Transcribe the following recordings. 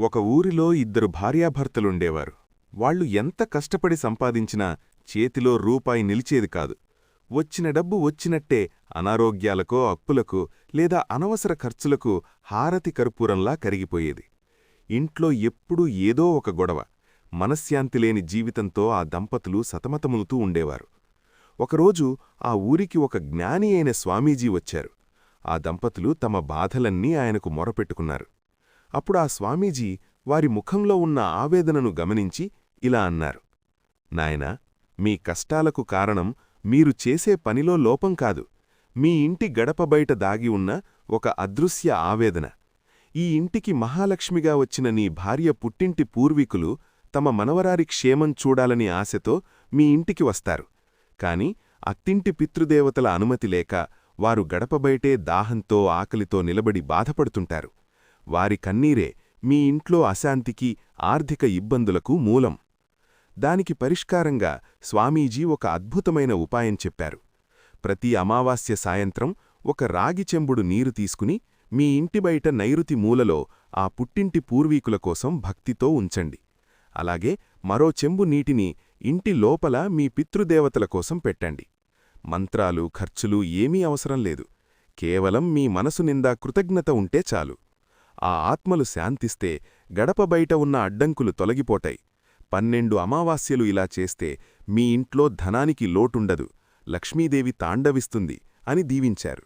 ఒక ఊరిలో ఇద్దరు భార్యాభర్తలుండేవారు. వాళ్ళు ఎంత కష్టపడి సంపాదించినా చేతిలో రూపాయి నిలిచేది కాదు. వచ్చిన డబ్బు వచ్చినట్టే అనారోగ్యాలకో అప్పులకు లేదా అనవసర ఖర్చులకు హారతి కర్పూరంలా కరిగిపోయేది. ఇంట్లో ఎప్పుడూ ఏదో ఒక గొడవ మనశ్శాంతి లేని జీవితంతో ఆ దంపతులు సతమతములుతూ ఉండేవారు. ఒకరోజు ఆ ఊరికి ఒక జ్ఞాని అయిన స్వామీజీ వచ్చారు. ఆ దంపతులు తమ బాధలన్నీ ఆయనకు మొరపెట్టుకున్నారు. అప్పుడు ఆ స్వామీజీ వారి ముఖంలో ఉన్న ఆవేదనను గమనించి ఇలా అన్నారు. నాయనా మీ కష్టాలకు కారణం మీరు చేసే పనిలో లోపం కాదు. మీ ఇంటి గడప బయట దాగి ఉన్న ఒక అదృశ్య ఆవేదన. ఈ ఇంటికి మహాలక్ష్మిగా వచ్చిన నీ భార్య పుట్టింటి పూర్వీకులు తమ మనవరారి క్షేమం చూడాలని ఆశతో మీ ఇంటికి వస్తారు. కాని అత్తింటి పితృదేవతల అనుమతి లేక వారు గడపబయటే దాహంతో ఆకలితో నిలబడి బాధపడుతుంటారు. వారి కన్నీరే మీ ఇంట్లో అశాంతికి ఆర్థిక ఇబ్బందులకు మూలం. దానికి పరిష్కారంగా స్వామీజీ ఒక అద్భుతమైన ఉపాయం చెప్పారు. ప్రతి అమావాస్య సాయంత్రం ఒక రాగి చెంబుడు నీరు తీసుకుని మీ ఇంటి బయట నైరుతి మూలలో ఆ పుట్టింటి పూర్వీకుల కోసం భక్తితో ఉంచండి. అలాగే మరో చెంబు నీటిని ఇంటి లోపల మీ పితృదేవతల కోసం పెట్టండి. మంత్రాలు ఖర్చులు ఏమీ అవసరం లేదు. కేవలం మీ మనసు నిందా కృతజ్ఞత ఉంటే చాలు. ఆ ఆత్మలు శాంతిస్తే గడప బయట ఉన్న అడ్డంకులు తొలగిపోతాయి. పన్నెండు అమావాస్యలు ఇలా చేస్తే మీ ఇంట్లో ధనానికి లోటుండదు లక్ష్మీదేవి తాండవిస్తుంది అని దీవించారు.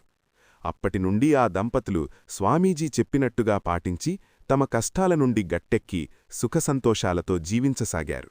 అప్పటినుండి ఆ దంపతులు స్వామీజీ చెప్పినట్టుగా పాటించి తమ కష్టాల నుండి గట్టెక్కి సుఖసంతోషాలతో జీవించసాగారు.